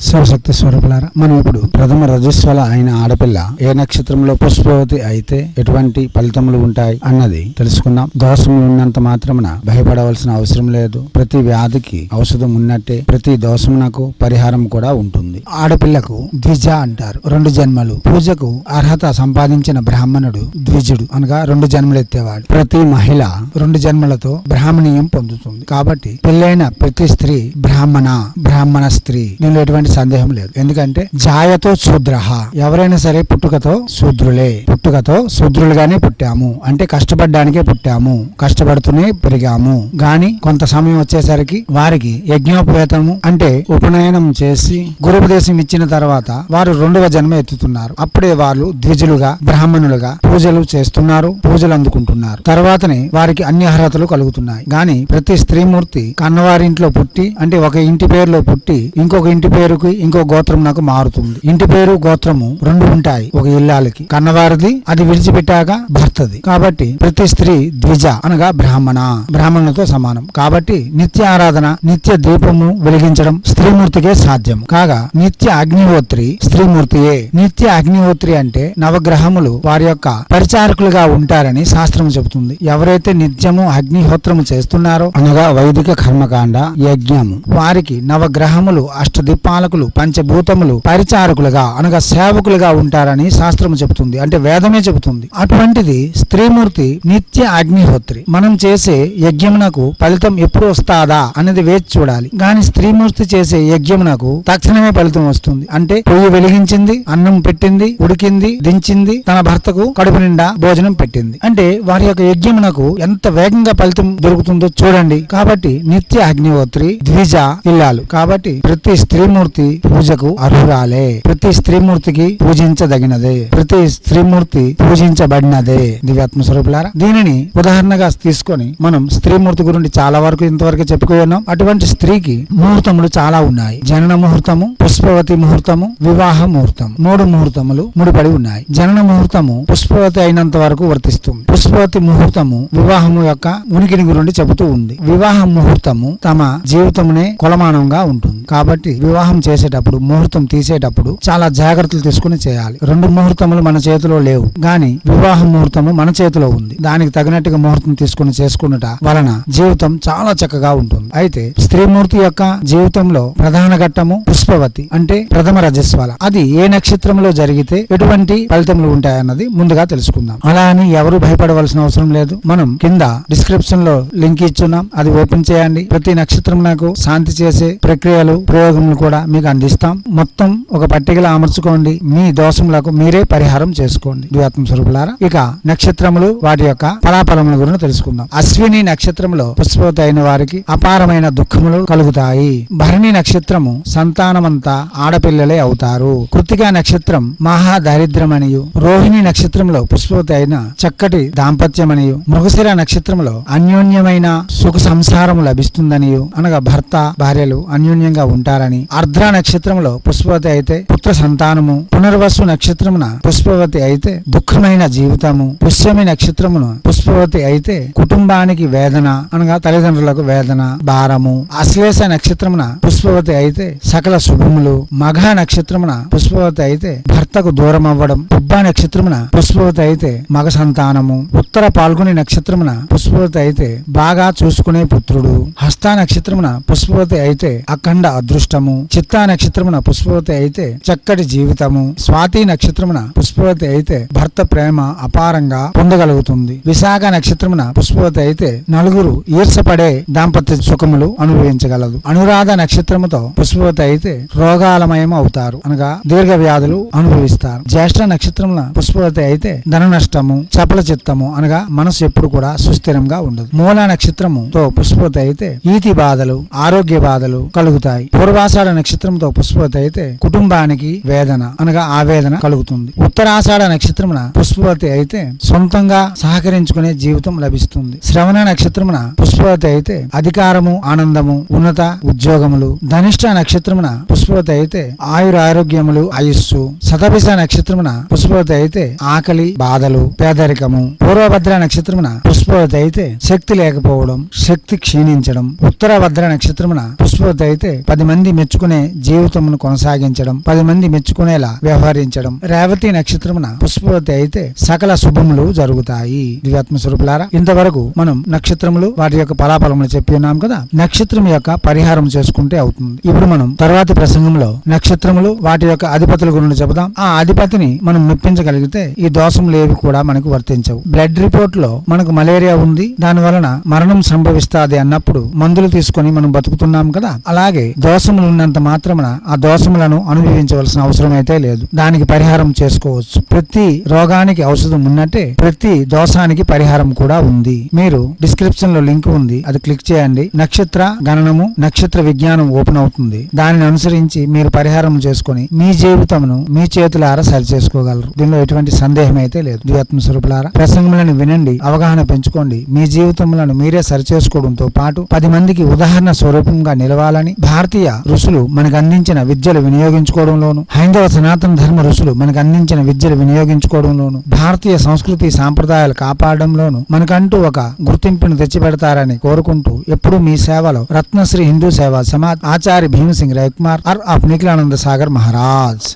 శివశక్తి స్వరూపులారా మనం ఇప్పుడు ప్రథమ రజస్వల అయిన ఆడపిల్ల ఏ నక్షత్రంలో పుష్పవతి అయితే ఎటువంటి ఫలితములు ఉంటాయి అన్నది తెలుసుకుందాం. దోషములు ఉన్నంత మాత్రమున భయపడవలసిన అవసరం లేదు. ప్రతి వ్యాధికి ఔషధం ఉన్నట్టే ప్రతి దోషమునకు పరిహారం కూడా ఉంటుంది. ఆడపిల్లకు ద్విజ అంటారు. రెండు జన్మలు. పూజకు అర్హత సంపాదించిన బ్రాహ్మణుడు ద్విజుడు అనగా రెండు జన్మలు ఎత్తేవాడు. ప్రతి మహిళ రెండు జన్మలతో బ్రాహ్మణీయం పొందుతుంది. కాబట్టి పెళ్ళైన ప్రతి స్త్రీ బ్రాహ్మణ బ్రాహ్మణ స్త్రీ దీనిలో ఎటువంటి సందేహం లేదు. ఎందుకంటే జాయతో శూద్ర. ఎవరైనా సరే పుట్టుకతో శూద్రులే. పుట్టుకతో శూద్రులుగానే పుట్టాము. అంటే కష్టపడ్డానికే పుట్టాము. కష్టపడుతూనే పెరిగాము. గాని కొంత సమయం వచ్చేసరికి వారికి యజ్ఞోపేతము అంటే ఉపనయనం చేసి గురుపదేశం ఇచ్చిన తర్వాత వారు రెండవ జన్మ ఎత్తుతున్నారు. అప్పుడే వాళ్ళు ద్విజులుగా బ్రాహ్మణులుగా పూజలు చేస్తున్నారు పూజలు అందుకుంటున్నారు. తర్వాతనే వారికి అన్ని అర్హతలు కలుగుతున్నాయి. గాని ప్రతి స్త్రీమూర్తి కన్నవారింట్లో పుట్టి అంటే ఒక ఇంటి పేరులో పుట్టి ఇంకొక ఇంటి పేరుకి ఇంకో గోత్రం నాకు మారుతుంది. ఇంటి పేరు గోత్రము రెండు ఉంటాయి ఒక ఇల్లాలకి. కన్నవారిది అది విడిచిపెట్టాక భర్తది. కాబట్టి ప్రతి స్త్రీ ద్విజ అనగా బ్రాహ్మణ బ్రాహ్మణులతో సమానం. కాబట్టి నిత్య ఆరాధన నిత్య దీపము వెలిగించడం స్త్రీమూర్తికే సాధ్యం. కాగా నిత్య అగ్నిహోత్రి స్త్రీమూర్తియే. నిత్య అగ్నిహోత్రి అంటే నవగ్రహములు వారి యొక్క పరిచారకులుగా ఉంటారని శాస్త్రం చెబుతుంది. ఎవరైతే నిత్యము అగ్నిహోత్రము చేస్తున్నారో. అనగా వైదిక కర్మకాండ యజ్ఞము. వారికి నవగ్రహములు అష్టదిప్పాలకులు పంచభూతములు పరిచారకులుగా అనగా సేవకులుగా ఉంటారని శాస్త్రం చెబుతుంది. అంటే వేదమే చెబుతుంది. అటువంటిది స్త్రీమూర్తి నిత్య అగ్నిహోత్రి. మనం చేసే యజ్ఞమునకు ఫలితం ఎప్పుడు వస్తాదా అనేది వేచి చూడాలి. గాని స్త్రీమూర్తి చేసే యజ్ఞమునకు తక్షణమే ఫలితం వస్తుంది. అంటే పొయ్యి వెలిగించింది అన్నం పెట్టింది ఉడికింది దించింది తన భర్తకు కడుపు నిండా భోజనం పెట్టింది. అంటే వారి యొక్క యజ్ఞమునకు ఎంత ఎంత వేగంగా ఫలితం దొరుకుతుందో చూడండి. కాబట్టి నిత్య అగ్నిహోత్రి ద్విజ ఇల్లాలు. కాబట్టి ప్రతి స్త్రీమూర్తి పూజకు అర్హురాలే. ప్రతి స్త్రీమూర్తికి పూజించదగినదే. ప్రతి స్త్రీమూర్తి పూజించబడినదే. దివ్యాత్మ స్వరూపులారా దీనిని ఉదాహరణగా తీసుకొని మనం స్త్రీమూర్తి గురించి చాలా వరకు ఇంతవరకు చెప్పుకున్నాం అటువంటి స్త్రీకి ముహూర్తములు చాలా ఉన్నాయి. జనన ముహూర్తము పుష్పవతి ముహూర్తము వివాహ ముహూర్తం. మూడు ముహూర్తములు ముడిపడి ఉన్నాయి. జనన ముహూర్తము పుష్పవతి అయినంత వరకు వర్తిస్తుంది. పుష్పవతి ముహూర్తము వివాహము యొక్క ఉనికిని గురించి చెబుతూ ఉంది. వివాహ ముహూర్తము తమ జీవితమునే కొలమానంగా ఉంటుంది. కాబట్టి వివాహం చేసేటప్పుడు ముహూర్తం తీసేటప్పుడు చాలా జాగ్రత్తలు తీసుకుని చేయాలి. రెండు ముహూర్తములు మన చేతిలో లేవు. గాని వివాహ ముహూర్తము మన చేతిలో ఉంది. దానికి తగినట్టుగా ముహూర్తం తీసుకుని చేసుకున్నట వలన జీవితం చాలా చక్కగా ఉంటుంది. అయితే స్త్రీమూర్తి యొక్క జీవితంలో ప్రధాన ఘట్టము పుష్పవతి అంటే ప్రథమ రజస్వల. అది ఏ నక్షత్రంలో జరిగితే ఎటువంటి ఫలితములు ఉంటాయన్నది ముందుగా తెలుసుకుందాం. అలా అని ఎవరు భయపడవలసిన అవసరం లేదు. మనం కింద డిస్క్రిప్షన్లో లింక్ ఇచ్చున్నాం. అది ఓపెన్ చేయండి. ప్రతి నక్షత్రం నాకు శాంతి చేసే ప్రక్రియలు ప్రయోగములు కూడా మీకు అందిస్తాం. మొత్తం ఒక పట్టికలో అమర్చుకోండి. మీ దోషములకు మీరే పరిహారం చేసుకోండి. ద్వాత్మ స్వరూపులారా ఇక నక్షత్రములు వాటి యొక్క ఫలాఫలముల గురించి తెలుసుకుందాం. అశ్విని నక్షత్రంలో పుష్పవతి అయిన వారికి అపారమైన దుఃఖములు కలుగుతాయి. భరణి నక్షత్రము సంతానమంతా ఆడపిల్లలే అవుతారు. కృతికా నక్షత్రం మహా దారిద్రమనియు రోహిణి నక్షత్రంలో పుష్పవతి అయిన చక్కటి దాంపత్యమనియు. మృగశిర నక్షత్రంలో అన్యోన్యమైన సుఖ సంసారము లభిస్తుందనియు. అనగా భర్త భార్యలు అన్యోన్యంగా ఉంటారని అర్ధ్ర నక్షత్రంలో పుష్పవతి అయితే పుత్ర సంతానము పునర్వసు నక్షత్రమున పుష్పవతి అయితే దుఃఖమైన జీవితము పుష్యమి నక్షత్రమును పుష్పవతి అయితే కుటుంబానికి వేదన అనగా తల్లిదండ్రులకు వేదన భారము అశ్లేష నక్షత్రమున పుష్పవతి అయితే సకల శుభములు మఘ నక్షత్రమున పుష్పవతి అయితే భర్తకు దూరం అవ్వడం పుబ్బ నక్షత్రమున పుష్పవతి అయితే మగ సంతానము ఉత్తర పాల్గొని నక్షత్రమున పుష్పవతి అయితే బాగా చూసుకునే పుత్రుడు హస్త నక్షత్రమున పుష్పవతి అయితే అఖండ అదృష్టము. చిత్తా నక్షత్రమున పుష్పవతి అయితే చక్కటి జీవితము. స్వాతి నక్షత్రమున పుష్పవతి అయితే భర్త ప్రేమ అపారంగా పొందగలుగుతుంది. విశాఖ నక్షత్రమున పుష్పవతి అయితే నలుగురు ఈర్షపడే దాంపత్య సుఖములు అనుభవించగలదు. అనురాధ నక్షత్రముతో పుష్పవతి అయితే రోగాలమయం అవుతారు. అనగా దీర్ఘ వ్యాధులు అనుభవిస్తారు. జ్యేష్ఠ నక్షత్రమున పుష్పవతి అయితే ధన నష్టము చపల చిత్తము అనగా మనసు ఎప్పుడు కూడా సుస్థిరంగా ఉండదు. మూల నక్షత్రముతో పుష్పవతి అయితే ఈతి బాధలు ఆరోగ్య బాధలు కలుగుతాయి. పూర్వాషాఢ నక్షత్రంతో పుష్పవతి అయితే కుటుంబానికి వేదన అనగా ఆవేదన కలుగుతుంది. ఉత్తరాషాఢ నక్షత్రమున పుష్పవతి అయితే సొంతంగా సహకరించుకునే జీవితం లభిస్తుంది. శ్రవణ నక్షత్రమున పుష్పవతి అయితే అధికారము ఆనందము ఉన్నత ఉద్యోగములు. ధనిష్ట నక్షత్రమున పుష్పవతి అయితే ఆయుర ఆరోగ్యములు ఆయుస్సు. శతభిష నక్షత్రమున పుష్పవతి అయితే ఆకలి బాధలు పేదరికము. పూర్వభద్ర నక్షత్రమున పుష్పవతి అయితే శక్తి లేకపోవడం శక్తి క్షీణించడం. ఉత్తరభద్ర నక్షత్రమున పుష్పవతి అయితే పది మంది మెచ్చుకునే జీవితమును కొనసాగించడం పది మంది మెచ్చుకునేలా వ్యవహరించడం. రేవతి నక్షత్రమున పుష్పవతి అయితే సకల శుభములు జరుగుతాయి. దివ్యాత్మ స్వరూపులారా ఇంతవరకు మనం నక్షత్రములు వాటి యొక్క ఫలాఫలములు చెప్పి ఉన్నాం కదా? నక్షత్రం యొక్క పరిహారం చేసుకుంటే అవుతుంది. ఇప్పుడు మనం తర్వాతి ప్రసంగంలో నక్షత్రములు వాటి యొక్క అధిపతుల గురించి చెబుదాం. ఆ అధిపతిని మనం మెప్పించగలిగితే ఈ దోషములు ఏవి కూడా మనకు వర్తించవు. బ్లడ్ రిపోర్ట్లో మనకు మలేరియా ఉంది. దాని వలన మరణం సంభవిస్తాది అన్నప్పుడు మందులు తీసుకొని మనం బతుకుతున్నాం కదా? అలాగే దోషములు ఉన్నంత మాత్రమున ఆ దోషములను అనుభవించవలసిన అవసరం అయితే లేదు. దానికి పరిహారం చేసుకోవచ్చు. ప్రతి రోగానికి ఔషధం ఉన్నట్టే ప్రతి దోషానికి పరిహారం కూడా ఉంది. మీరు డిస్క్రిప్షన్లో లింక్ ఉంది. అది క్లిక్ చేయండి. నక్షత్ర గణనము నక్షత్ర విజ్ఞానం ఓపెన్ అవుతుంది. దానిని అనుసరించి మీరు పరిహారం చేసుకొని మీ జీవితమును మీ చేతులారా సరి చేసుకోగలరు. దీనిలో ఎటువంటి సందేహం అయితే లేదు. దివ్యాత్మ స్వరూపులారా ప్రసంగములను వినండి. అవగాహన పెంచుకోండి. మీ జీవితములను మీరే సరి చేసుకోవడంతో పాటు పది మందికి ఉదాహరణ స్వరూపంగా నిలవాలని భారతీయ ఋషులు మనకు అందించిన విద్యలు వినియోగించుకోవడంలోను హైందవ సనాతన ధర్మ ఋషులు మనకు అందించిన విద్యలు వినియోగించుకోవడంలోను భారతీయ సంస్కృతి సాంప్రదాయాలు కాపాడడంలోను మనకంటూ ఒక గుర్తింపును తెచ్చిపెడతారని కోరుకుంటూ ఎప్పుడూ మీ సేవలో రత్నశ్రీ హిందూ సేవ సమాజ్ ఆచార్య భీమసింగ్ రవికుమార్ ఆర్ ఆఫ్ నిఖిలానంద సాగర్ మహారాజ్.